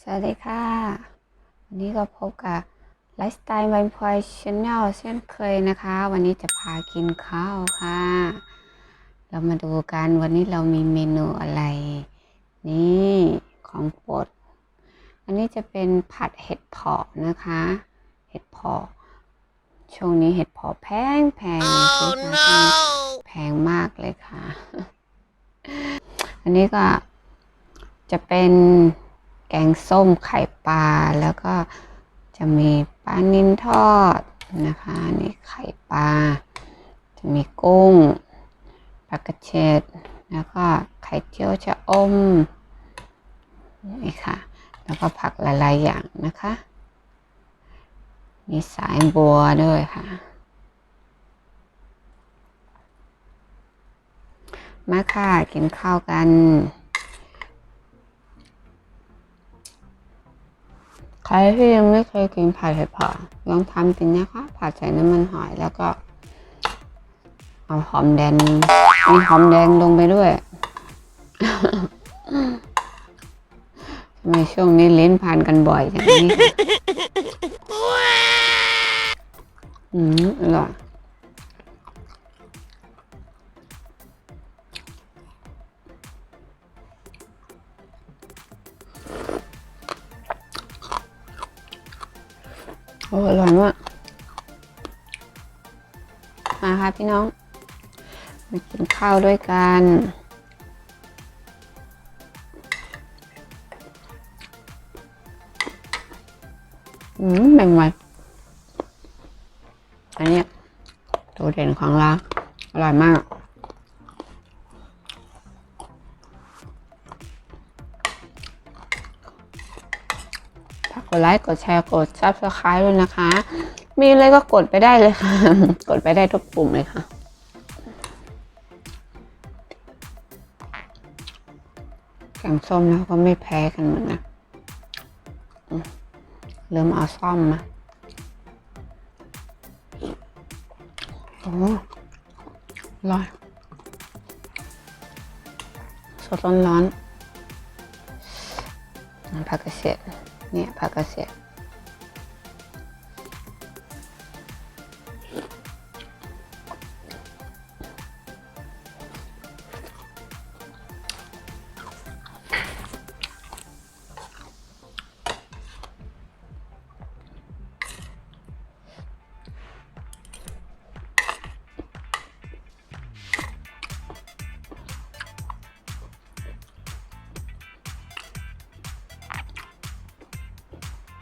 สวัสดีค่ะ วันนี้ก็พบกับไลฟ์สไตล์วันพอยชาแนลเช่นเคยนะคะ วันนี้จะพากินข้าวค่ะ เรามาดูกันวันนี้เรามีเมนูอะไร นี่ของโปรดอันนี้จะเป็นผัดเห็ดเผาะนะคะ เห็ดเผาะช่วงนี้เห็ดเผาะแพงแพงซื้อมาก็แพงมากเลยค่ะ อันนี้ก็จะเป็นแกงส้มไข่ปลา แล้วก็จะมีปลานิลทอดนะคะนี่ไข่ปลา จะมีกุ้งปลากระเฉดแล้วก็ไข่เจียวชะอมนี่ค่ะ แล้วก็ผักหลาย ๆ อย่างนะคะ มีสายบัวด้วยค่ะ มาค่ะกินข้าวกัน ใครที่ยังไม่เคยกินผัดเห็ดเผาะลองทำกินนะคะ ผัดใส่น้ำมันหอยแล้วก็เอาหอมแดงมีหอมแดงลงไปด้วยทำไมช่วงนี้ลิ้นพันกันบ่อยอย่างนี้อืมอร่อย พี่น้อง มากินข้าวด้วยกัน อืมแบ่งไว้อันนี้ตัวเด่นของเราอร่อยมากฝากกดไลค์ กดแชร์ กด subscribe ด้วยนะคะ มีอะไรก็กดไปได้เลยค่ะ กดไปได้ทุกปุ่มเลยค่ะ แกงส้มแล้วก็ไม่แพ้กันเหมือนนะเริ่มเอาซ่อมมาโอ้ร้อนสดร้อนๆผักกระเฉดเนี่ยผักกระเฉด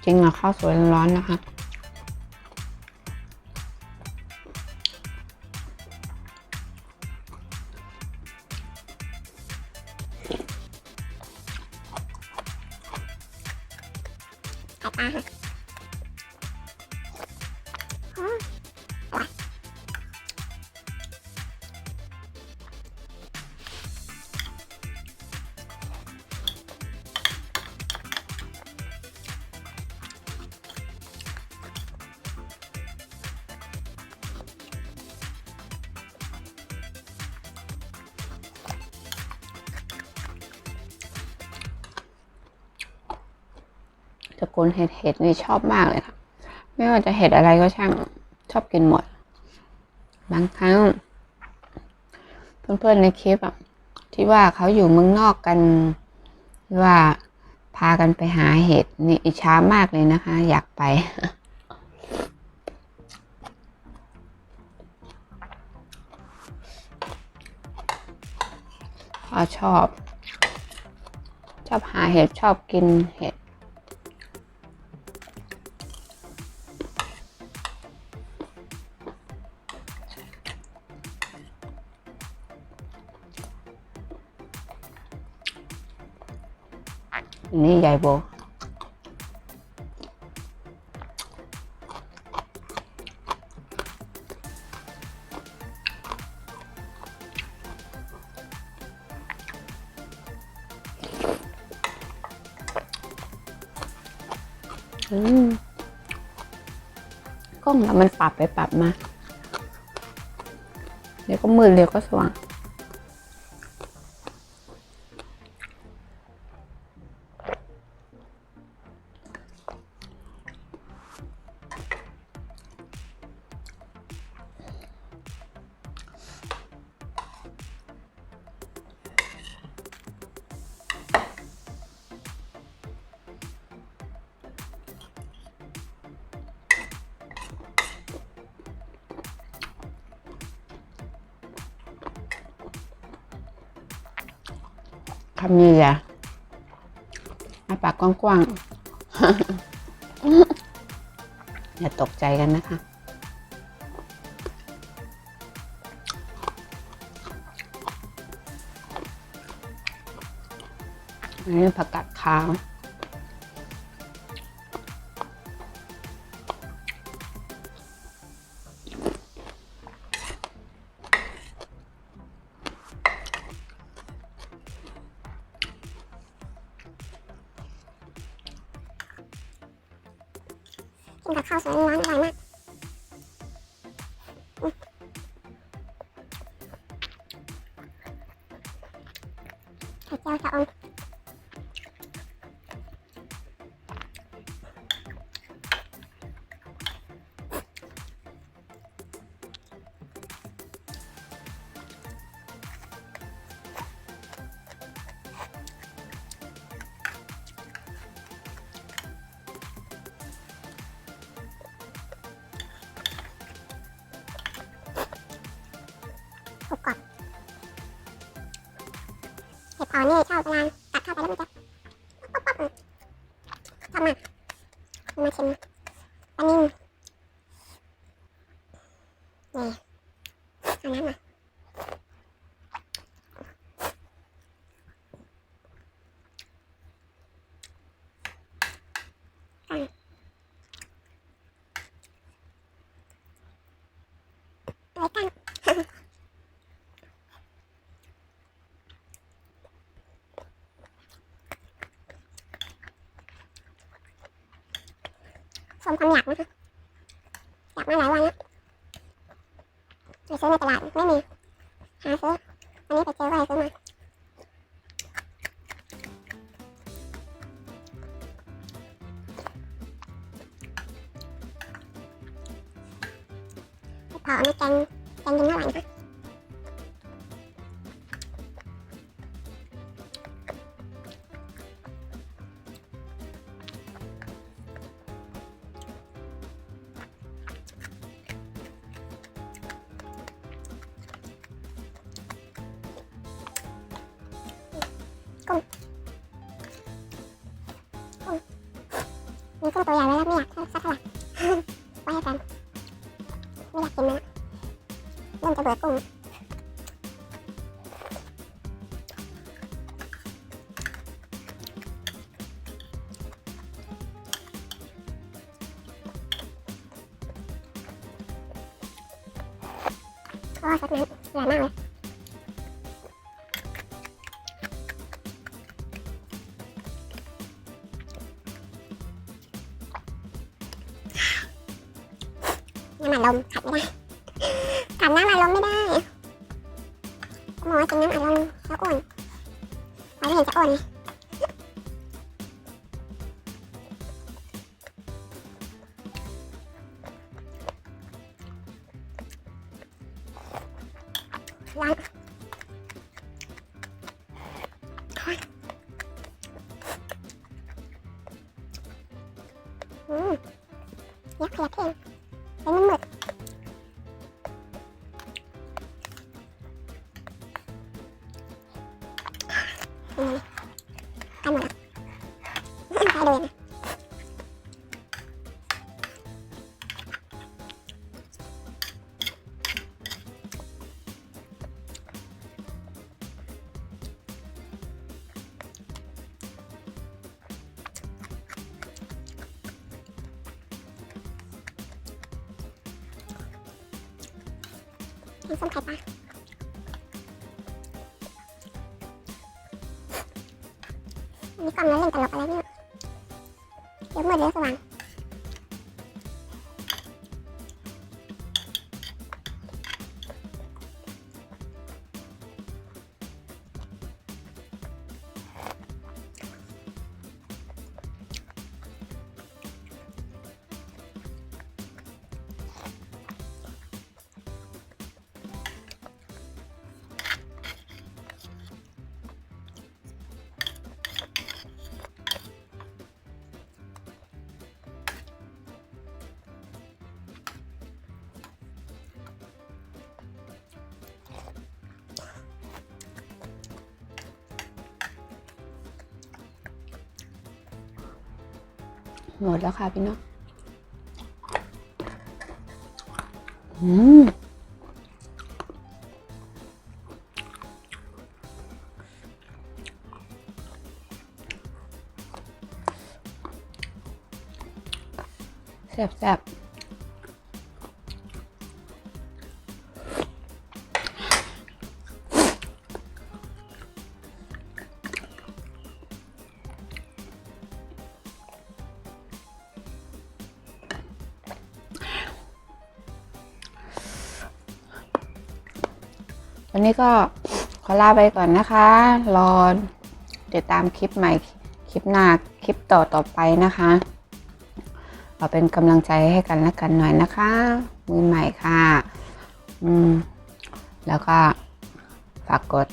จริงอะข้าวสวยร้อนๆนะคะ ตระกูลเห็ดเห็ดนี่ชอบมากเลยค่ะ ไม่ว่าจะเห็ดอะไรก็ช่างชอบกินหมด บางครั้ง เพื่อนๆในคลิปอะที่ว่าเขาอยู่เมืองนอกกันว่าพากันไปหาเห็ดนี่อิจฉามากเลยนะคะ อยากไปเขาชอบ ชอบหาเห็ดชอบกินเห็ด บอืมกล้องเรามันปรับไปปรับมา เดี๋ยวก็มืดเดี๋ยวก็สว่างำใหญ่ๆอาปากกว้างๆ อย่าตกใจกันนะคะ อันนี้ผักกาดขาว ข้าวสวยร้อนอร่อยมาก อ๋อนี่ชอบเวลาตัดเข้าไปแล้วมันจะป๊อป๊อบอืมชอบมากมาชิมปลานิ่มนี่เอาน้ำมาตั้งไว้ตั้ง สมความอยากนะคะอยากมาหลายวันแล้วไปซื้อในตลาดไม่มีหาซื้ออันนี้ไปเจอก็เลยซื้อมาพออันนี้แกงแกงกินเท่าไหร่นะ คะมีกุ้งตัวใหญ่ไว้แล้วไม่อยากสักเท่าไหร่ไว้ให้แฟนไม่อยากกินมันละเริ่มจะเบื่อกุ้งโอ้ยสดน้ำอร่มากเลย ขัดน้ำอัดลมไม่ได้หมอกินน้ำอัดลมแล้วอ้วนเราไม่เห็นจะอ้วนเลยร้อนโอ้ยอืม น้ำส้มไข่ปลาอันนี้กล้องแล้วเล่นตลกอะไรเนี่ยเดี๋ยวมืดเดี๋ยวสว่าง หมดแล้วค่ะพี่น้องอืมแซ่บแนี้ก็ขอลาไปก่อนนะคะ รอติดตามคลิปใหม่คลิปหน้าคลิปต่อต่อไปนะคะเราเป็นกำลังใจให้กันและกันหน่อยนะคะ มือใหม่ค่ะ อืม แล้วก็ฝากกด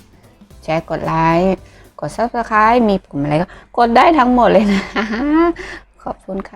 แชร์กดไลค์กด subscribe มีปุ่มอะไรก็ กดได้ทั้งหมดเลยนะ ขอบคุณค่ะ